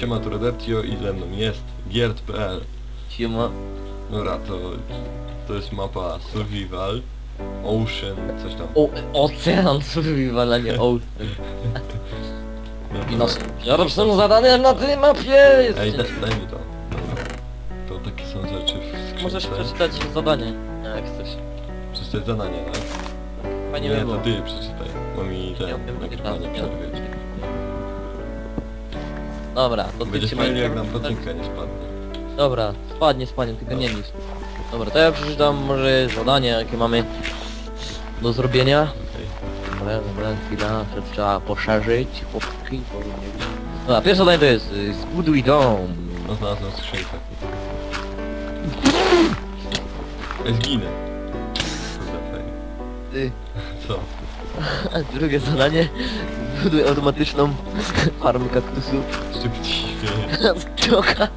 siema tu Redeptio i ze mną jest giert.pl Siema. Dobra, to, to jest mapa Survival, Ocean, coś tam. O, ocean survival, a nie ocean. No, pierwszym zadaniem na tej mapie. Ej, daj, daj mi to. Dobra. To takie są rzeczy w skrzynce. Możesz przeczytać zadanie, jak chcesz. Przeczytać zadanie, tak? Fajnie Nie, to ty je przeczytaj, bo mi ten, Ja tak, panie tak. przerwie. Dobra, to ty Będzie się fajnie jak nam pacynka nie spadnie. Dobra, spadnie, spadnie, tylko nie nic. Dobra, to ja przeczytam może zadanie, jakie mamy do zrobienia. Okej. Dobra, dobra, chwila, to trzeba poszerzyć, chłopki, nie Dobra, pierwsze zadanie to jest y, zbuduj dom. No znalazłem skrzynkę. Ej, zginę. Kurde, fajnie. Y, Co? a drugie zadanie, zbuduj automatyczną farmę kaktusów. Z czego ci się śmiejesz? Z czoka.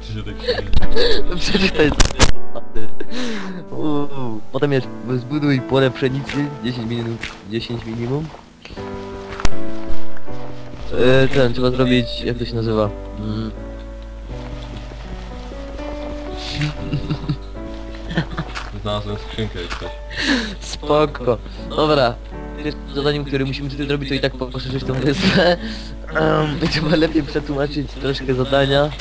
Ty się tak śmiejesz? Przeczytaj sobie. Uuu. Potem jest zbuduj pole pszenicy 10 minut 10 minimum. E, ten trzeba zrobić jak to się nazywa? Mm. Znalazłem skrzynkę jak coś. Spoko. Dobra. Pierwszym zadaniem, które musimy tutaj zrobić to i tak po- poszerzyć tą wyspę. Um, trzeba lepiej przetłumaczyć troszkę zadania.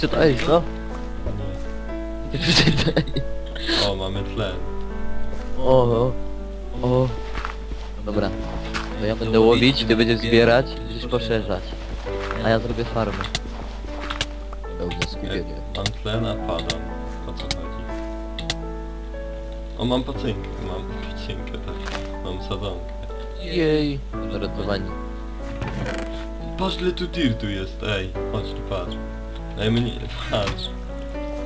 Czytaj, co? Przeczytaj. O, mamy tlen. O, o, o. Dobra. To ja będę łowić, ty będziesz zbierać będziesz poszerzać. A ja zrobię farmę. Pełne skupienie. mam tlen, a padam. O mam pacynkę. Mam pacynkę, tak. Mam sadzonkę. Jej. Ratowanie. Patrz ile tu dirtu jest, ej. Chodź tu, patrz. Ej, mnie... Patrz.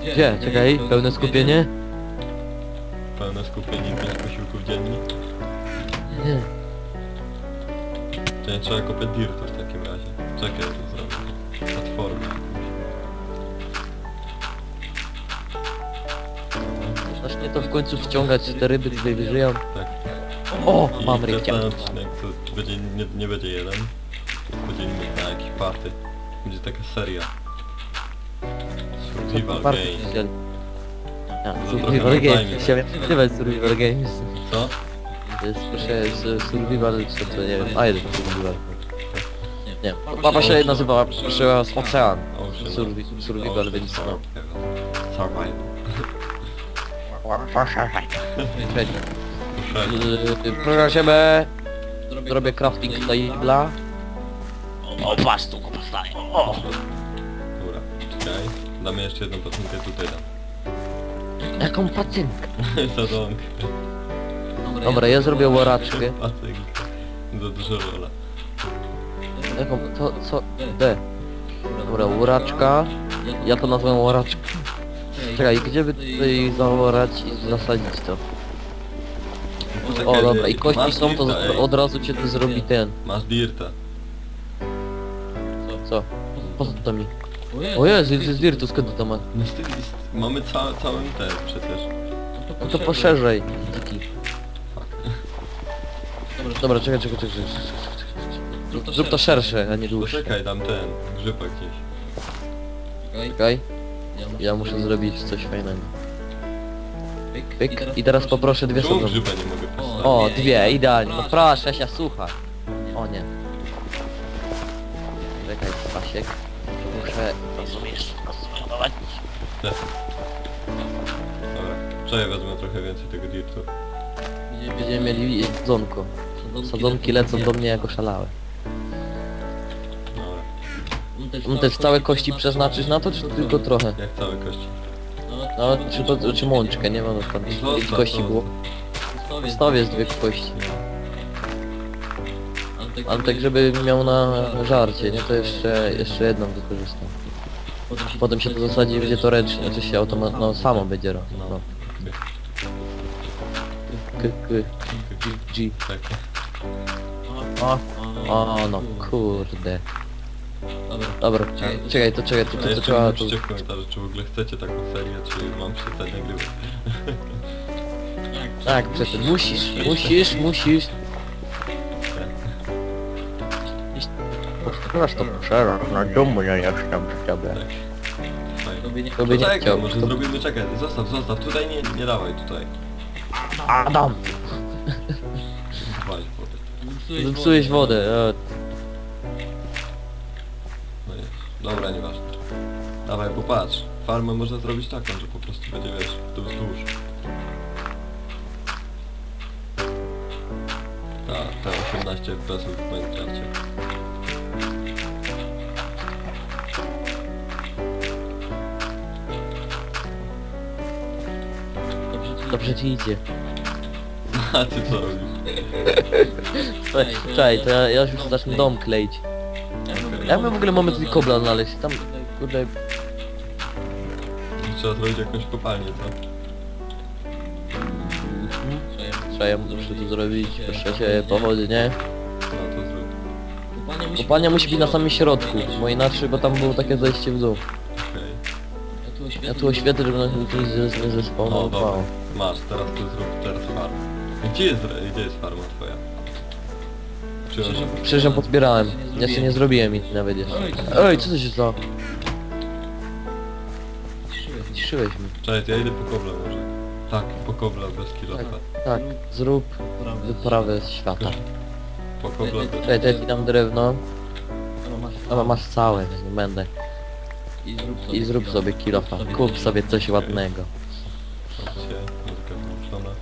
Gdzie? Czekaj, pełne skupienie? Pełne skupienie, 5 posiłków dziennie. Nie. To nie trzeba kopać dirtu w takim razie. Czekaj, Zacznie to w końcu wciągać te ryby tutaj wyżyją. Tak. O, I mam odcinek to będzie, nie, nie będzie jeden. Będzie na jakiś party. Będzie taka seria. Survival Games. A, Survival Games. Chciałem nazywać Survival Games. Co? To jest proszę z Survival, co to nie wiem, a jeden Survival. Nie, papa się nazywała, proszę Ocean. Ocean. Survi survival, więc no. Survival. Yy, Proszę ciebie, zrobię crafting table'a. O, patrz tu go postawię. O! Dobra, czekaj. Damy jeszcze jedną pacynkę tutaj dam. Jaką pacynkę? Sadzonkę. Dobra, ja zrobię łoraczkę. Pacynkę. Za dużo rola. Jaką, to, co, D. Dobra, łoraczka. Ja to nazwę łoraczką. Czekaj, gdzie by tutaj zaorać i zasadzić to? O, dobra, i kości Masz są, to dirta, ej. od razu cię tu zrobi ten. Masz dirta. Co? Po co to mi? O Jezu, jest Virtus, skąd to ma? No z tych list mamy ca całym ten przecież. No to poszerzej, dziki. Dobra, czekaj, czekaj, czekaj, czekaj. czekaj. Zrób to szersze, a nie dłuższe. Poczekaj, dam ten, grzyba gdzieś. Czekaj. Ja muszę zrobić coś fajnego. Pyk. I teraz poproszę dwie Czemu grzyba nie mogę postawić? O, dwie, idealnie. No proszę się, słuchaj. O nie. Czekaj, Stasiek. Muszę, rozumiesz, rozładować. Dobra, czekaj, wezmę trochę więcej tego dirtu. Będziemy mieli jedzonko. Sadzonki lecą do mnie jako szalałe. No też całe kości przeznaczyć na to, czy tylko trochę? jak całe kości. No, czy, to, czy mączkę, nie mam tam No, ile to- kości to- było. Stawię z dwie kości. Ale tak żeby miał na żarcie, nie? To jeszcze, jeszcze jedną wykorzystam. Potem się to zasadzi będzie to ręcznie, czy się automat... no samo będzie robić. No. K, k, G. Tak. O, o no kurde. Dobra, czekaj, to czekaj, to, A to, to jeszcze trzeba... To... napiszcie w komentarzu, czy w ogóle chcecie taką serię, czy mam przestać nagrywać. Tak, przestań, musisz, musisz, musisz. Teraz to poszerzasz, na domu nie jestem przy ciebie. Fajnie. Tobie nie... To by nie Czekaj, chciał. może To... zrobimy, czekaj, zostaw, zostaw, tutaj nie, nie dawaj, tutaj. Adam! Walić wodę. Zepsułeś wodę. e, Dobra, nieważne. Dawaj, popatrz. Farmę można zrobić taką, że po prostu będzie, wiesz, tu wzdłuż. Tak, te 18 FPS-ów. Dobrze ci idzie. A ty co robisz? Czekaj, to ja, ja już zacznę dom kleić. Jak my w ogóle mamy tutaj kobla znaleźć? Tam, kurde, Trzeba zrobić jakąś kopalnię, co? trzeba ja muszę tu zrobić, proszę się, pochodnie. No to zrób. Kopalnia musi być na samym środku, bo inaczej, bo tam było takie zejście w dół. Okej. Ja tu oświetlę, żeby nas tu nie No zespawnowało. Masz, teraz tu zrób teraz farmę. Gdzie jest, gdzie jest farma twoja? Przecież ją podbierałem, jeszcze nie zrobiłem ich nawet jeszcze. Ej, co to się stało? Ciszyłeś mi. Cześć, ja idę po kobla może. Tak, po kobla bez kilota. Tak, zrób wyprawę świata. Po kobla bez... Czekaj, to ja ci dam drewno. Dobra, masz całe, nie będę. I zrób sobie kilofa. Kup sobie coś ładnego. Opcje, muzyka wyłączona.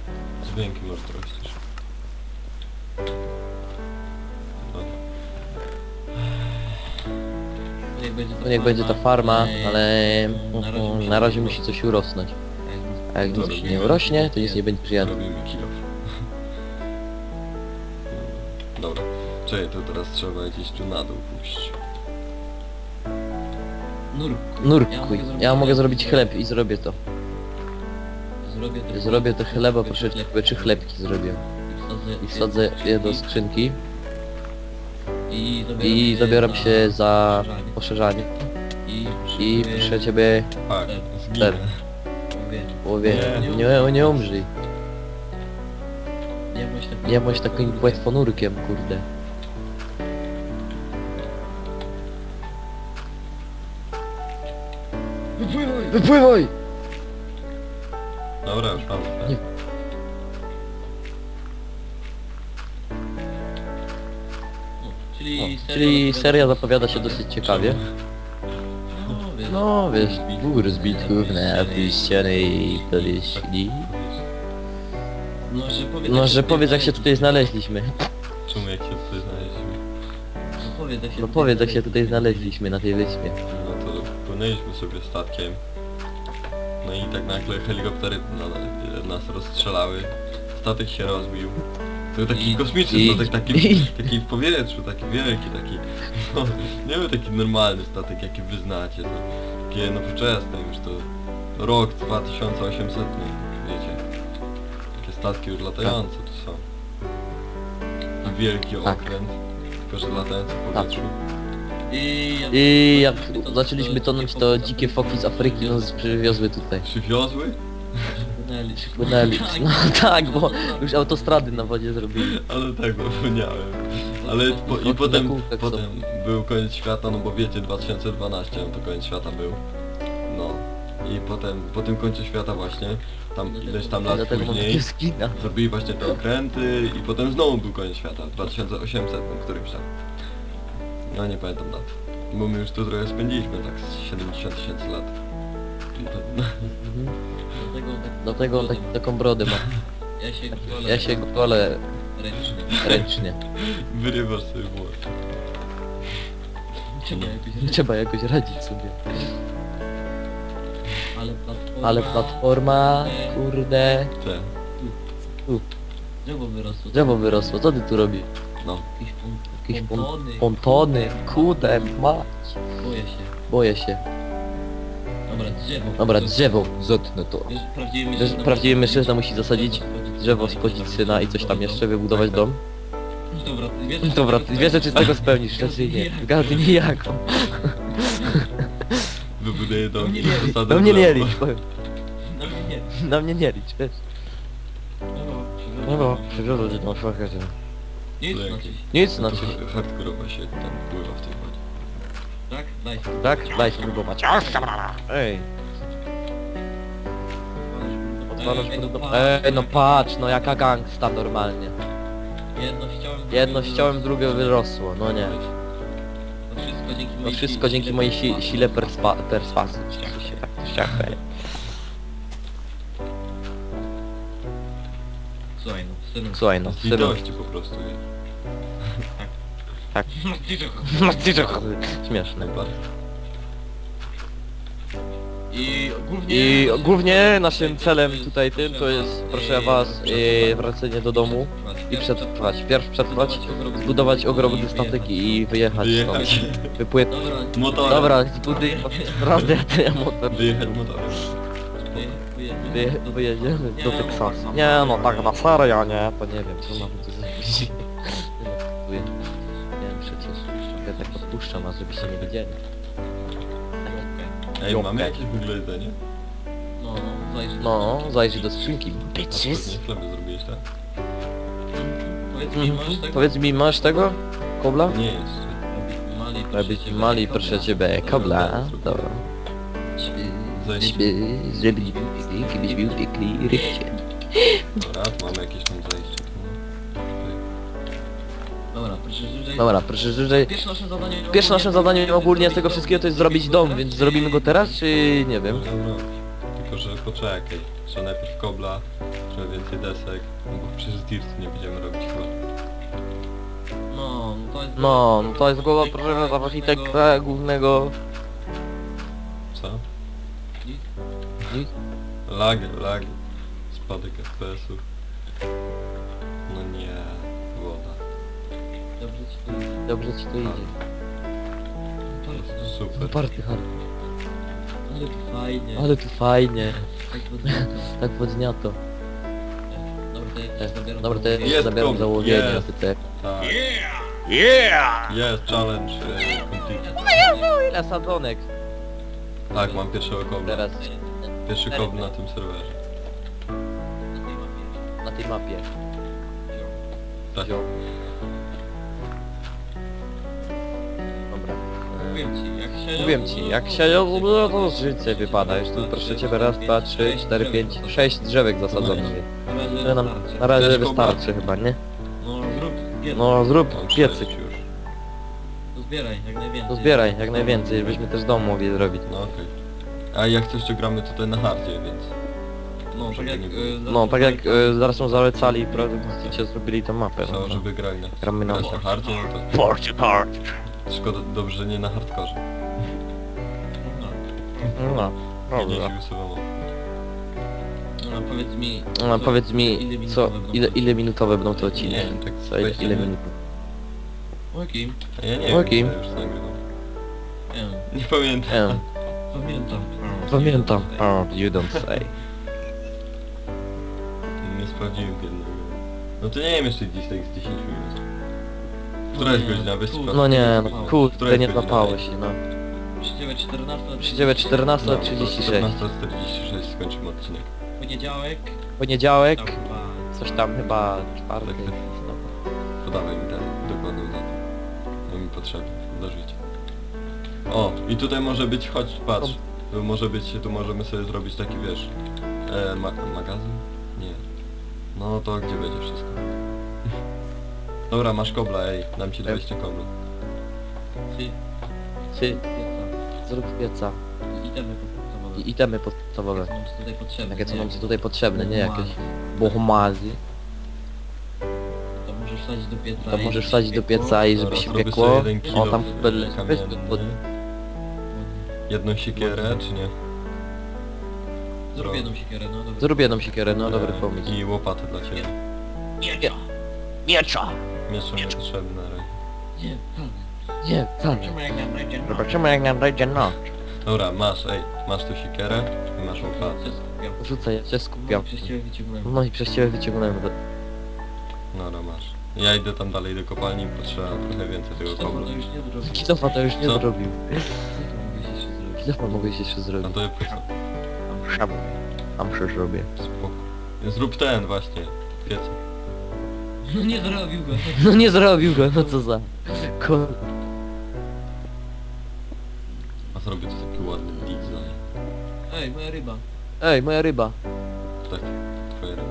Dźwięki może trochę No niech będzie ta farma, ale na razie musi coś urosnąć. A jak nic nie urośnie, to nic nie będzie. Robimy kilof. Dobra. Czekaj, to teraz trzeba gdzieś tu na dół pójść. Nurkuj. Ja mogę zrobić chleb i zrobię to. Zrobię to chleba, proszę czy chlebki zrobię. I wsadzę je do skrzynki i zabieram się za poszerzanie. I proszę ciebie, Tak, zginę. łowie, nie, nie umrzyj. Nie bądź takim płetwonurkiem, kurde. Wypływaj! Dobra, już mam. Nie. Czyli, Czyli seria zapowiada się dosyć ciekawie. No wiesz, gór zbitków na ściany i podjeśli. No, że powiedz, No, że powiedz jak się tutaj znaleźliśmy. Czemu jak się tutaj znaleźliśmy? No powiedz jak się, No powiedz jak się tutaj znaleźliśmy na tej wyspie. No to płynęliśmy sobie statkiem. No i tak nagle helikoptery na, nas rozstrzelały. Statek się rozbił. To taki I- kosmiczny i- statek, taki, i- taki w powietrzu, taki wielki, taki... No, nie był taki normalny statek, jaki wy znacie. To takie nowoczesne już to... Rok 2800, wiecie. Takie statki już latające tu są. I wielki Tak. okręt, tylko że latający w Tak. powietrzu. I, jak, I jak zaczęliśmy tonąć to dzikie foki z Afryki nas przywiozły tutaj. Przywiozły? Płynęli. Płynęli. No tak, bo już autostrady na wodzie zrobili. Ale tak zapomniałem. Ale po, i potem, kółkach są. potem był koniec świata, no bo wiecie, 2012 no to koniec świata był. No. I potem, po tym końcu świata właśnie, tam ileś tam lat Dlatego mam później, takie skina. zrobili właśnie te okręty i potem znowu był koniec świata, w 2800 no, którymś tam. No nie pamiętam dat. Bo my już tu trochę spędziliśmy, tak z 70 tysięcy lat. Dlatego tak, Dlatego on tak, taką brodę ma. ja się golę Ja się golę ręcznie. ręcznie. wyrywasz sobie włos. Trzeba jakoś Trzeba jakoś radzić sobie. Ale platforma... Ale platforma, kurde, Te, Drzewo wyrosło. drzewo wyrosło. Co ty tu robisz? no. Jakieś pon... Jakieś pon- pontony. Pontony, kurde, mać. Boję się. Boję się. Dobra, drzewo. Dobra, To- drzewo, zetnę to. Wiesz, prawdziwy Wiesz, mężczyzna... prawdziwy mężczyzna musi zasadzić drzewo, spodzić syna i coś tam jeszcze, wybudować dom. Dobra, ty wiesz, Dobra, dwie rzeczy z tego spełnisz, raczej nie. Zgadnij jaką. Wybuduję dom No nie, posadzę Na mnie nie licz, powiem. No nie. Na mnie nie licz, wiesz. No bo, przywiozę cię tą szlakę, że... Nic znaczy. Nic To znaczy. hardkorowo się tam pływa w tej wodzie. Tak? Daj. Tak? Daj spróbować. Ej. No Ej, no patrz, no jaka gangsta normalnie. Jedno ściąłem, Jedno ściąłem, drugie wyrosło, no nie. To wszystko dzięki No mojej wszystko si- dzięki mojej si sile perswa perswazji, czy coś się tak to się. Słuchaj no, synu. Słuchaj no, Z synu. po prostu jest. No to śmieszne. Najbardziej. I głównie... I głównie naszym celem tutaj tym to jest, proszę was, yy, wracanie do domu i przetrwać. Pierw przetrwać, zbudować ogromny statek i wyjechać stąd. Dobra, Motorem. Dobra, zbuduj... Prawda, to ja motor. Wyjechać motorem. wyje- Wy, wyjedziemy do Teksasu. Nie no, tak na serio, nie? To nie wiem, co mamy tu zrobić. ja tak podpuszczam, a żebyście nie wiedzieli. Ej, Jopę. mamy jakieś w ogóle jedzenie? No, no, zajrzyj. No, zajrzyj do skrzynki. A Bitches. chleby zrobiłeś, tak? Powiedz mi, masz tego? Powiedz mi, masz tego? Kobla? Nie jeszcze. Mali, Robić mali, proszę ciebie, kobla. Dobra. Zajście. Zrobić biuty, kiedyś biuty, rychcie. Dobra, mamy jakieś tam zajście. No. Tutaj. Dobra, proszę, że... Dobra, proszę, że... Pierwsze nasze zadanie... Pierwsze naszym zadaniem ogólnie z tego wszystkiego to jest zrobić dom, więc zrobimy go teraz, czy nie wiem? Dobra. Tylko, że poczekaj. Trzeba najpierw kobla, trzeba więcej desek, no bo przecież z dirtu nie będziemy robić chyba. No, no to jest... No, no to jest głowa proszę architekta głównego... Co? Nic. Nic? Lagi, lagi. Spadek FPS-ów. Ci to idzie. Dobrze ci to idzie. Super. Party hard. Ale to fajnie. Ale tu fajnie. Tak podnieś. Tak podniato. Dobra, to ja też zabieram Dobra, to ja Jest zabieram ty te... Tak. Yeah! Jest challenge e, complete. Ile sadzonek Tak, mam pierwszego kobla. teraz Pierwszy kobl na tym serwerze. na tej mapie? Tak. Wziął. Mówiłem ci, jak się... Mówiłem ci, jak się no to życie wypada. Już tu proszę ciebie raz, dwa, trzy, cztery, pięć, sześć drzewek zasadzonych. Na razie To nam na razie wystarczy chyba, nie? No zrób zbieraj. No zrób Mam piecyk. już. Zbieraj jak najwięcej. To zbieraj jak najwięcej, żebyśmy też dom mogli zrobić. No okej. A jak coś to gramy tutaj na hardzie, więc... No tak jak... y, No tak jak zaraz są zalecali produkcji zrobili tą mapę. Co, No, żeby grali na, Gramy na grać na hardzie, no to Fortune Hard. Szkoda, dobrze, że nie na hardkorze. No, Nie, nie dobra. usuwamo. No powiedz mi... No co- powiedz mi, co, minutowe będą? ile, ile minutowe będą te odcinki? Nie wiem, tak Co, ile, ile 20 minut? Okej, A Ja nie Okej. wiem, co ja już nagrywam. wiem. Nie pamiętam. Em, Pamiętam. pamiętam. Oh, you don't say. Nie sprawdziłem jednego. No to nie wiem jeszcze dziś tak z 10 minut. Która jest godzina? Weź sprawdź. No nie, no kurde, nie godzina? złapało się, no. Przecież 14... Przecież 14, No, 36. 14.46 skończymy odcinek. Poniedziałek... Poniedziałek, Tam chyba... coś tam chyba czwartek. Tak, tak. Podawaj mi tę dokładną datę. To mi potrzebne do życia. O, i tutaj może być, chodź, patrz. Tu może być, tu możemy sobie zrobić taki, wiesz, e, ma magazyn? Nie. No to gdzie będzie wszystko? Dobra, masz kobla, ej, dam ci 20 kobla. Ty... Ty, zrób pieca. I itemy podstawowe. I itemy podstawowe. Co nam ci tutaj potrzebne. Takie co nie? nam ci tutaj potrzebne, nie jakieś bohmazy. To możesz wsadzić do pieca To i możesz żeby wsadzić się do piekło. pieca i żeby Dobra, się zrobię piekło. sobie jeden kilo O tam w- pod, kamienny. pod, Jedną siekierę, czy nie? Zrób jedną siekierę, no dobra. Zrób jedną siekierę, no dobry E, pomysł. I łopatę dla ciebie. Miecza! Miecza! Miecz nie potrzebny na razie. Nie, Nie, wcale. Zobaczymy jak nam Zobaczymy jak nam dojdzie noc. Dobra, masz, ej, masz tu siekierę i masz łopatę. Rzucę, ja się skupiam. Przez ciebie wyciągnąłem. No i przez ciebie wyciągnąłem to. Dobra, masz. Ja idę tam dalej do kopalni, potrzeba trochę więcej tego Stefan kobla. to już nie zrobił. Kilofa to już nie Co? zrobił. To mogłeś jeszcze No zrobić. to ja po co? Tam, tam przeszrobię. Spoko. Zrób ten właśnie, piecek. No nie zrobił go. No nie zrobił go, no co za... Kur... zrobię tu taki ładny design. Ej, moja ryba. Ej, moja ryba. Tak, twoja ryba.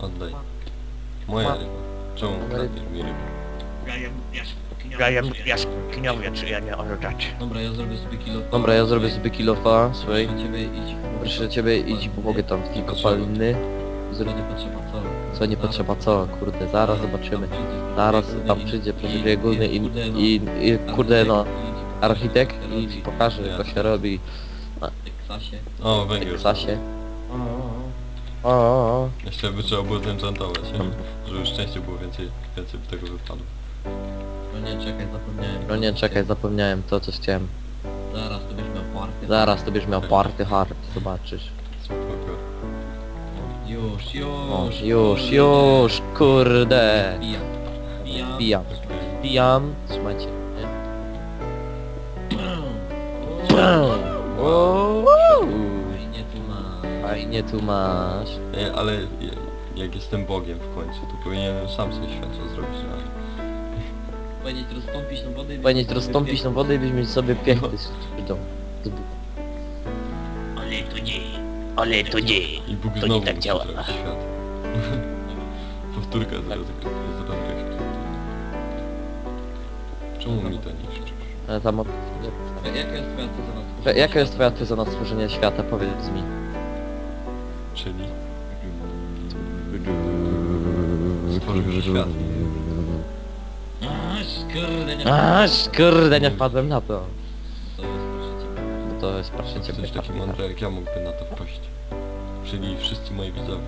Oddaj. Moja Ma- ryba. Czemu kradniesz mi rybę? Ja jem jaskiniowie, czy ja nie oddać. Dobra, ja zrobię sobie kilo. Dobra, ja zrobię sobie kilofa, słuchaj. Proszę ciebie idź. Proszę ciebie, idź pomogę tam kopalny. Co nie potrzeba, co? Co nie potrzeba, co? Kurde, zaraz zobaczymy. Zaraz tam przyjdzie przewiduje główny i, i, i kurde no, architekt i ci pokaże jak to się robi Teksasie. O, węgiel. Teksasie. O, o, O, o, o. Jeszcze by trzeba było zenchantować? Hmm. Żeby szczęście było więcej, więcej by tego wypadło. No nie, czekaj, zapomniałem. No nie, czekaj, zapomniałem to co chciałem. Zaraz, to będziesz miał party. Zaraz to będziesz miał party hard, zobaczysz. Już, O, już. już, kurde. już, kurde. Bijam. Bijam. Bijam. Bijam, trzymajcie. nie? O, Fajnie tu ma. Fajnie tu masz. Nie, ale je- jak jestem Bogiem w końcu, to powinienem sam sobie światło zrobić, no. Powinieneś roztąpić na wodę i... Powinieneś roztąpić na wodę i byś mieć sobie piechty z. Z Ale nie, ale to nie. I Bóg To nie znowu tak musi działa. świat. Powtórka zaraz zrobię. Czemu mi to niszczysz? Ale tam... od- Jaka jest twoja teza na stworzenie Jaka jest świata? twoja teza na stworzenie świata? Powiedz mi. Czyli... Stworzył świat. A, skurde, nie A, kurde, nie wpadłem na to. Ciebie. To jest proszę cię Ktoś taki mądry jak ja mógłby na to wpaść. Czyli wszyscy moi widzowie.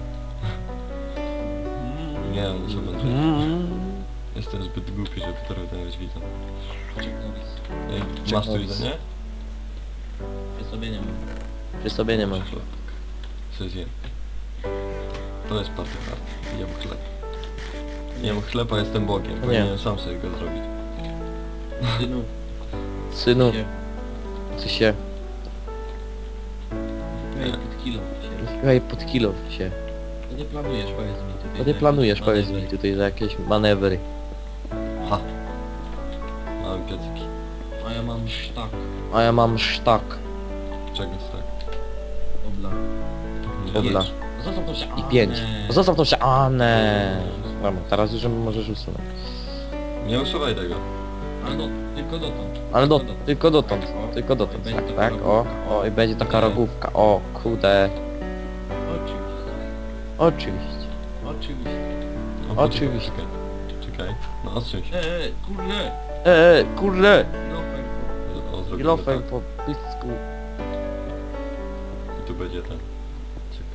Nie, muszę mądry. Mm. Jestem zbyt głupi, żeby to robić widzom. Ej, Masz tu jedzenie? Przy sobie nie mam. Przy sobie nie mam. Co zjem? To jest party hard. Jem chleb. Jem chleb, a jestem Bogiem. Nie. Powinienem sam sobie go zrobić. Synu. Synu, się- ty się... Ej, pod kilo. się. Słuchaj, pod kilo się. To nie planujesz, powiedz mi tutaj. Co ty planujesz, jakieś powiedz mi manewry. tutaj, za jakieś manewry. Ha! Mam piecyki. A ja mam sztak. A ja mam sztak. Czego tak? Obla. Dobra. Zostaw to się. I A, pięć. nie. Zostaw tą się... A, nie. Dobra, teraz już możesz usunąć. Nie usuwaj tego. Ale no, tylko dotąd. Ale do, Tylko dotąd. Tylko dotąd, O, tylko dotąd, będzie tak, tak, o, o, i będzie taka rogówka, o, kude, Oczywiście. oczywiście. Oczywiście. No, Oczywiście. Czekaj. Czekaj. No się. Eee, kurde. Eee, kurde, No, kilofem tak. po pysku. I tu będzie ten. Cyk.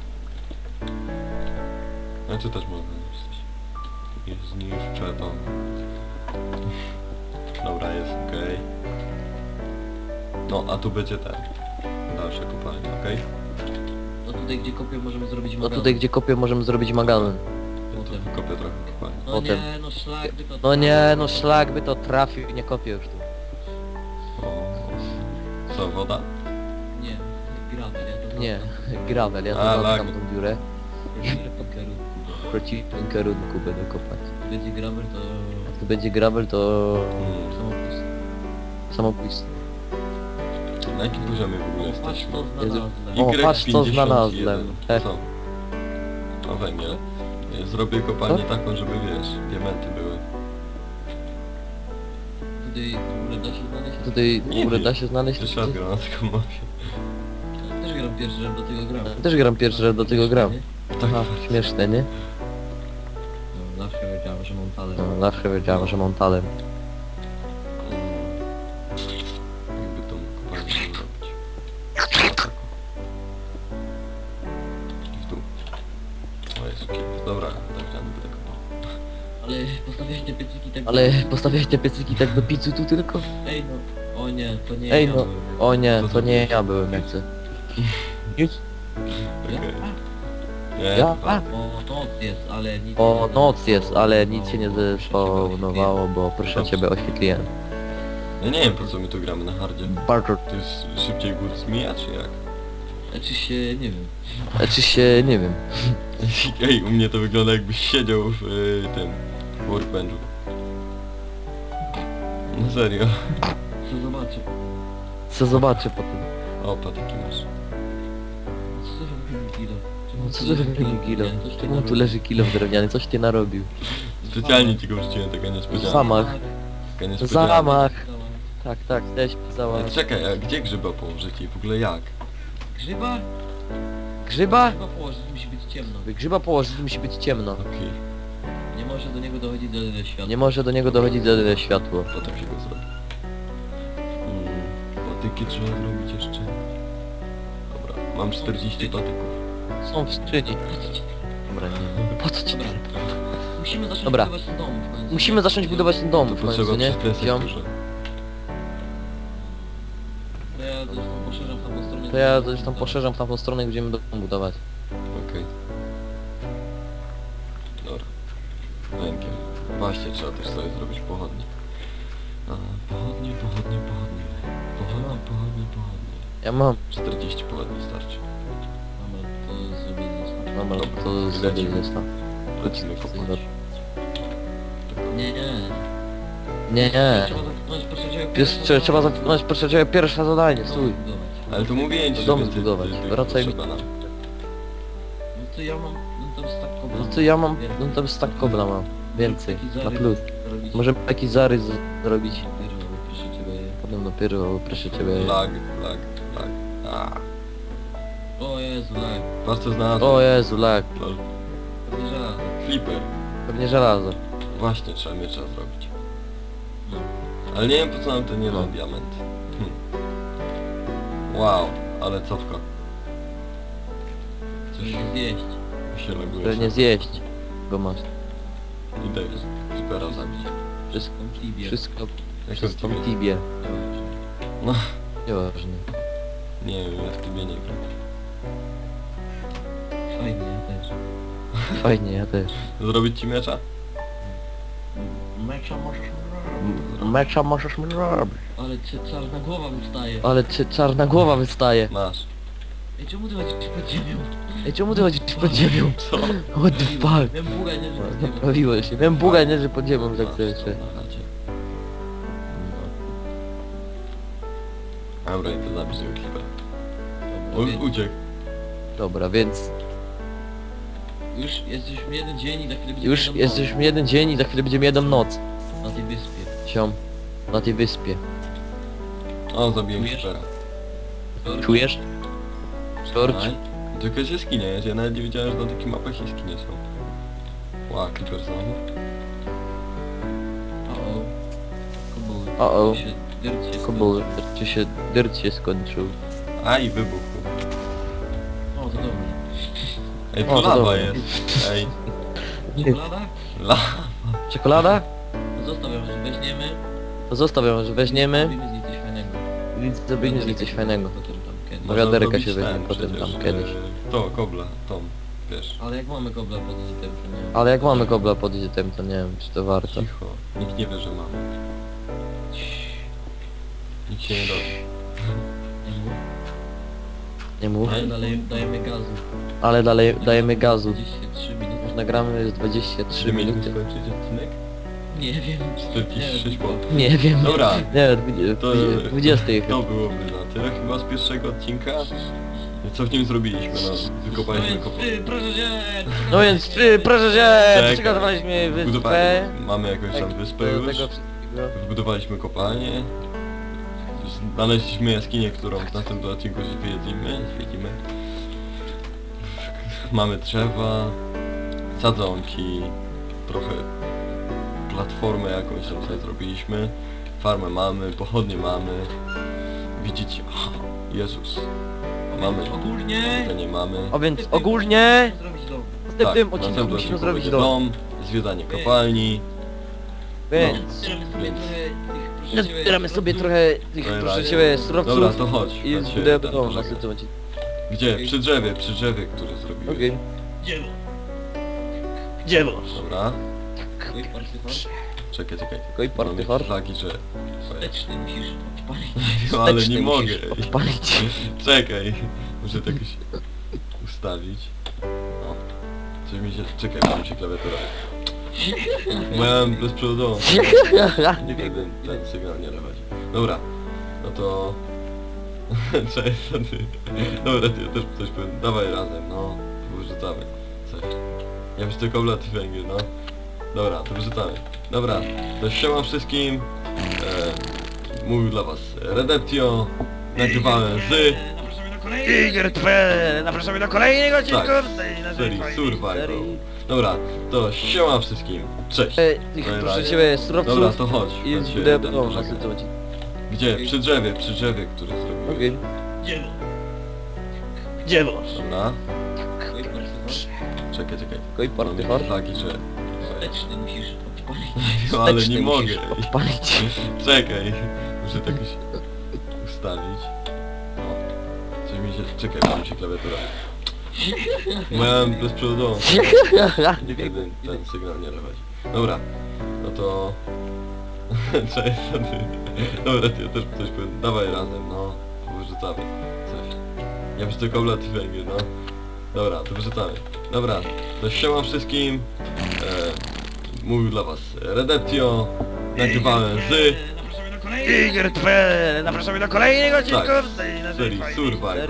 A tu też można niszczyć. I zniszczę to. Dobra, jest okej. No, a tu będzie ten. Dalsze kopalnie, okej? No tutaj gdzie kopię możemy zrobić No magazyn. tutaj gdzie kopię możemy zrobić magazyn. No to wykopię trochę kopalni. No potem. nie, no szlak by to... No nie, no szlak by to trafił, nie kopię już tu. O. Co, woda? Nie, gravel, ja to Nie, gravel, ja A, to lag. zamkam tą dziurę. pod kierunku. W przeciwnym kierunku będę kopać. Będzie gravel to... Jak tu będzie gravel to. Samopust. samobójstwo. Na jakim poziomie w ogóle jesteśmy? Jezu. znalazłem. O, patrz, co znalazłem. Co? O węgiel. Zrobię kopalnię taką, żeby wiesz, diamenty były. Tutaj w ogóle da się znaleźć... Tutaj w Nie ogóle wiem. da się znaleźć... Jeszcze raz na taką mapie. Ja Też gram pierwszy raz do tego gram. Też gram pierwszy raz do tego gram. Tak. Aha, śmieszne, nie? No, zawsze wiedziałem, że mam talent. No, zawsze wiedziałem, że mam talent. Ale postawiałeś te piecyki tak do pizzy tu tylko? Ej no, o nie, to nie Ej ja no, byłem. o nie, to to nie ja byłem, jak chcę. Nic. Ja? A. O, noc jest, ale nic O, nie noc jest, ale nic się nie zespawnowało, bo proszę ciebie oświetliłem. Ja nie wiem po co my tu gramy na hardzie. Bardzo... To jest szybciej gór zmija, czy jak? Znaczy się, nie wiem. Znaczy się, nie wiem. Ej, u mnie to wygląda jakbyś siedział w y, tym workbenchu. No serio. Co zobaczę. Co zobaczę potem. O, patyki masz. Co to za kilo? No co to za kilo? Czemu tu leży kilo drewniany? Coś ty narobił? Specjalnie ci go wrzuciłem, taka niespodzianka. Zamach. Taka niespodzianka. Zamach. Tak, tak, też pisała. Ale Czekaj, a gdzie grzyba położyć i w ogóle jak? Grzyba? Grzyba? Grzyba położyć, musi być ciemno. Grzyba położyć musi być ciemno. Okej, Nie może do niego dochodzić światła. Nie może do niego dochodzić do światło. potem się go zrobi. Mm, patyki trzeba zrobić jeszcze. Dobra, mam 40 patyków. Są w skrzyni. Dobra, nie. Po co ci Dobra. Musimy zacząć Dobra. budować ten dom w końcu. Musimy zacząć budować ten dom w końcu, potrzeba nie? przykresać Ziom? dużo. To ja zresztą poszerzam w tamtą stronę. To ja zresztą poszerzam w tamtą stronę, będziemy dom budować. Właśnie trzeba też sobie zrobić pochodnie. A, pochodnie, pochodnie, pochodnie. Pochodnie, pochodnie, pochodnie. Ja mam. 40 pochodni starczy. Dobra, to zrobię zostaw. Dobra, Dobra, to zrobię lecimy. zestaw. Lecimy kopać. Nie, nie. Nie, nie. Trzeba zatknąć poszerzenie Pies, trzeba, trzeba zatknąć proszę pierwsze zadanie, stój. Ale to mówiłem ci, Dom więcej zbudować. Wracaj mi- potrzeba nam. No to ja mam, no tam stack kobla. No to ja mam, no to stack kobla mam. Więcej, na plus. zrobić. Możemy taki zarys zrobić. Dopiero, proszę ciebie. Potem dopiero, proszę ciebie. Lag, lag, lag. A, O Jezu, lag. patrz co znalazłem. O Jezu, lag. Lol. Pewnie żelazo. Flipper. Pewnie żelazo. Właśnie, trzeba miecza zrobić. No. Ale nie wiem po co nam ten jeden No. diament. Hm. Wow, ale cofka. Coś zjeść. Się laguje. Pewnie zjeść. Go masz. Idę Creepera zabić. Wszystko, Konklibie. wszystko przez w tibie? No, Nieważne. nie wiem, ja w tybie nie gram. Fajnie, ja też. Fajnie, ja też. Zrobić ci miecza? Mecza możesz Mecza możesz mi robić. Ale cię czarna głowa mi wstaje. Ale czy czarna głowa wystaje. Masz. Ej, czemu ty chodzisz pod ziemią? Ej, czemu ty chodzisz pod ziemią? Co? What the fuck? Wiem buga, nie, że pod ziemią. Naprawiło się. Wiem buga, nie, że pod ziemią chacie. Dobra, idę zabić tego Creepera. Dobra, więc Uciekł. Dobra, więc Już jesteśmy jeden dzień i za chwilę będziemy już jedną jesteśmy jeden dzień i za chwilę będziemy jedną noc. noc Na tej wyspie. Siom. Na tej wyspie. O, zabiłem Czujesz? Czujesz? George? Aj. To jakaś jaskinia jest, ja nawet nie wiedziałem, że na takich mapach jaskinie są. Ła, Creeper znowu. O-o. Kobuły. O-o. Się, dirt się Kobol, czy się dyrt się skończył. Aj, wybuchł. O, to dobrze. Ej, O, tu to lawa dobra. jest. Ej, Czekolada? la... Czekolada? Zostaw ją, że weźmiemy. To zostaw ją, że weźmiemy Zrobimy z niej coś fajnego. zrobimy z niej coś fajnego. Potem kiedyś. No wiaderka zrobić się weźmie ten potem tam kiedyś. e, To, kobla, tą, wiesz. Ale jak mamy kobla pod tym, to nie Ale jak mamy kobla pod tym, to nie wiem, czy to warto. Cicho. Nikt nie wie, że mamy. Nikt się nie dowie. Nie mów. Nie mów. Ale dalej dajemy gazu. Ale dalej dajemy gazu. 23 minuty. Już nagramy 23 Czy mieliśmy minuty. skończyć odcinek? Nie wiem. 46 po. Nie wiem. Dobra, Nie, to, dwu- 20 to byłoby na tyle chyba z pierwszego odcinka. Co w nim zrobiliśmy? No, wykopaliśmy kopalnię. Ty, proszę cię! No więc y, proszę się, Czekaj. przygotowaliśmy wyspę. Budowali, mamy jakąś tam Tak, wyspę do już. tego wszystkiego. Zbudowaliśmy kopalnię. Znaleźliśmy jaskinię, którą w następnym odcinku zwiedzimy. zwiedzimy. Mamy drzewa, sadzonki, trochę platformę jakąś tam sobie zrobiliśmy. Farmę mamy, pochodnie mamy. Widzicie? Aha, Jezus. Mamy, Ogólnie... to nie mamy. O więc ogólnie Zrobić dom. w następnym w odcinku następnym musimy odcinku zrobić będzie dom. dom, zwiedzanie kopalni. Więc Zbieramy sobie więc- trochę tych, proszę ciebie, zbieramy sobie trochę tych, proszę razie. ciebie, surowców Dobra, to chodź. i chodź się zbudujemy dom pożegnać. następnym odcinku. Gdzie? Przy drzewie, przy drzewie, które zrobiłem. Okej. Dzieło. Dzieło. Dobra. Oj, partyfar. Czekaj, czekaj. Okej, Mamy partyfar. flagi, że... Wsteczny odpalić. No, ale Wsteczny nie mogę. Odpalić. Czekaj. Muszę to jakoś ustawić. O. Coś mi się... Czekaj, bo mi się klawiatura... Mam bezprzewodową. Nie ten, ten sygnał nie dawać. Dobra. No to... Cześć, ty? Dobra, ty ja też coś powiem. Dawaj razem, no. Wyrzucamy. Coś. Ja już tylko loty węgiel, no. Dobra, to wyrzucamy. Dobra, to siema wszystkim. E, mówił dla was Redeptio. Nagrywałem z Zapraszamy na kolejny Tiger Twe, zapraszamy do kolejnego odcinku Tak, serii Survival. Dobra, to siema wszystkim. Cześć. E, surowców Dobra, to chodź. i chodź będę budował odcinek. Gdzie? Przy drzewie, przy drzewie, które zrobiłem. Okej. Dzieło. Gdzie boż? Dobra. Oj, bardzo Czekaj, czekaj. Okej, party hard. Taki, że... Wsteczny musisz odpalić. No, ale Wsteczny nie mogę. Odpalić. Czekaj. Muszę to jakoś ustawić. O. Mi się... Czekaj, bo mi się klawiatura. Miałem bezprzewodową. Wtedy ten sygnał nie lewać. Dobra. No to... Cześć, ty? Dobra, ty ja też coś powiem. Dawaj razem, no. Wyrzucamy. Coś. Ja już tylko loty węgiel, no. Dobra, to wyrzucamy. Dobra, to siema wszystkim. E, mówił dla was Redeptio. Nagrywałem z Tiger Twe, zapraszamy do kolejnego odcinku Tak, serii Survival.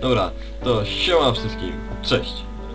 Dobra, to siema wszystkim. Cześć.